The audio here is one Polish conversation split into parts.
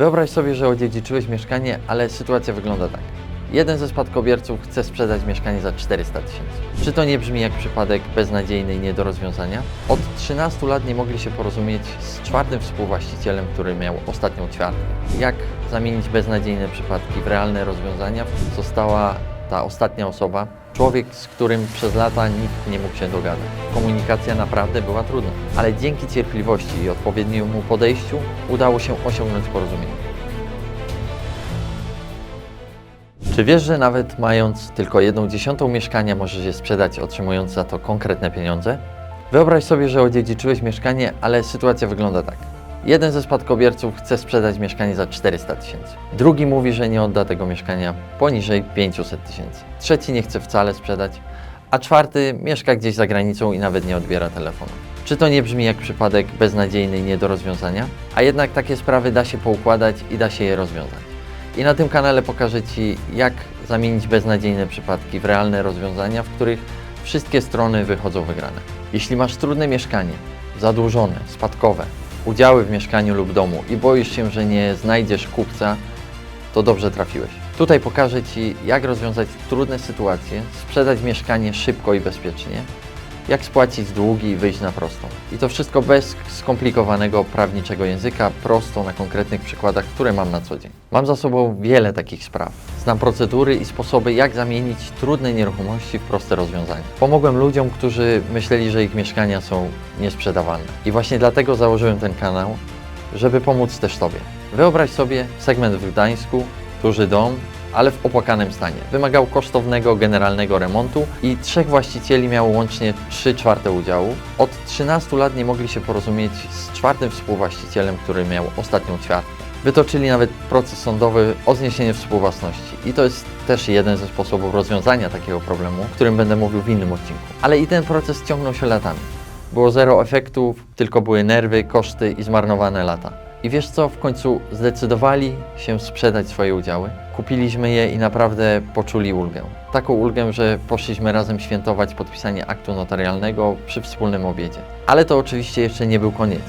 Wyobraź sobie, że odziedziczyłeś mieszkanie, ale sytuacja wygląda tak. Jeden ze spadkobierców chce sprzedać mieszkanie za 400 tysięcy. Czy to nie brzmi jak przypadek beznadziejny i nie do rozwiązania? Od 13 lat nie mogli się porozumieć z czwartym współwłaścicielem, który miał ostatnią ćwiartkę. Jak zamienić beznadziejne przypadki w realne rozwiązania? Została ta ostatnia osoba, człowiek, z którym przez lata nikt nie mógł się dogadać. Komunikacja naprawdę była trudna, ale dzięki cierpliwości i odpowiedniemu podejściu udało się osiągnąć porozumienie. Czy wiesz, że nawet mając tylko jedną dziesiątą mieszkania możesz je sprzedać otrzymując za to konkretne pieniądze? Wyobraź sobie, że odziedziczyłeś mieszkanie, ale sytuacja wygląda tak. Jeden ze spadkobierców chce sprzedać mieszkanie za 400 tysięcy. Drugi mówi, że nie odda tego mieszkania poniżej 500 tysięcy. Trzeci nie chce wcale sprzedać, a czwarty mieszka gdzieś za granicą i nawet nie odbiera telefonu. Czy to nie brzmi jak przypadek beznadziejny i nie do rozwiązania? A jednak takie sprawy da się poukładać i da się je rozwiązać. I na tym kanale pokażę Ci, jak zamienić beznadziejne przypadki w realne rozwiązania, w których wszystkie strony wychodzą wygrane. Jeśli masz trudne mieszkanie, zadłużone, spadkowe, udziały w mieszkaniu lub domu i boisz się, że nie znajdziesz kupca, to dobrze trafiłeś. Tutaj pokażę Ci, jak rozwiązać trudne sytuacje, sprzedać mieszkanie szybko i bezpiecznie, jak spłacić długi i wyjść na prostą. I to wszystko bez skomplikowanego prawniczego języka, prosto na konkretnych przykładach, które mam na co dzień. Mam za sobą wiele takich spraw. Znam procedury i sposoby, jak zamienić trudne nieruchomości w proste rozwiązania. Pomogłem ludziom, którzy myśleli, że ich mieszkania są niesprzedawalne. I właśnie dlatego założyłem ten kanał, żeby pomóc też Tobie. Wyobraź sobie segment w Gdańsku, duży dom, ale w opłakanym stanie. Wymagał kosztownego generalnego remontu i trzech właścicieli miało łącznie 3 czwarte udziału. Od 13 lat nie mogli się porozumieć z czwartym współwłaścicielem, który miał ostatnią ćwiartkę. Wytoczyli nawet proces sądowy o zniesienie współwłasności. I to jest też jeden ze sposobów rozwiązania takiego problemu, o którym będę mówił w innym odcinku. Ale i ten proces ciągnął się latami. Było zero efektów, tylko były nerwy, koszty i zmarnowane lata. I wiesz co, w końcu zdecydowali się sprzedać swoje udziały. Kupiliśmy je i naprawdę poczuli ulgę. Taką ulgę, że poszliśmy razem świętować podpisanie aktu notarialnego przy wspólnym obiedzie. Ale to oczywiście jeszcze nie był koniec.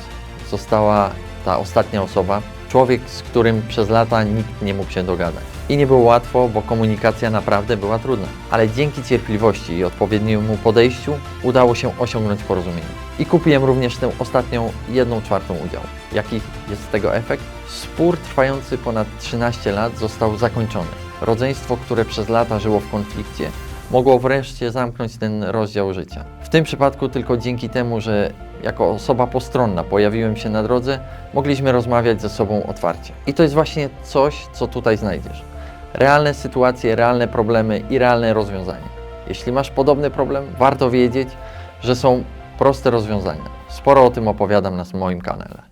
Została ta ostatnia osoba, człowiek, z którym przez lata nikt nie mógł się dogadać. I nie było łatwo, bo komunikacja naprawdę była trudna. Ale dzięki cierpliwości i odpowiedniemu podejściu udało się osiągnąć porozumienie. I kupiłem również tę ostatnią jedną czwartą udziału. Jaki jest z tego efekt? Spór trwający ponad 13 lat został zakończony. Rodzeństwo, które przez lata żyło w konflikcie, mogło wreszcie zamknąć ten rozdział życia. W tym przypadku tylko dzięki temu, że jako osoba postronna pojawiłem się na drodze, mogliśmy rozmawiać ze sobą otwarcie. I to jest właśnie coś, co tutaj znajdziesz. Realne sytuacje, realne problemy i realne rozwiązania. Jeśli masz podobny problem, warto wiedzieć, że są proste rozwiązania. Sporo o tym opowiadam na moim kanale.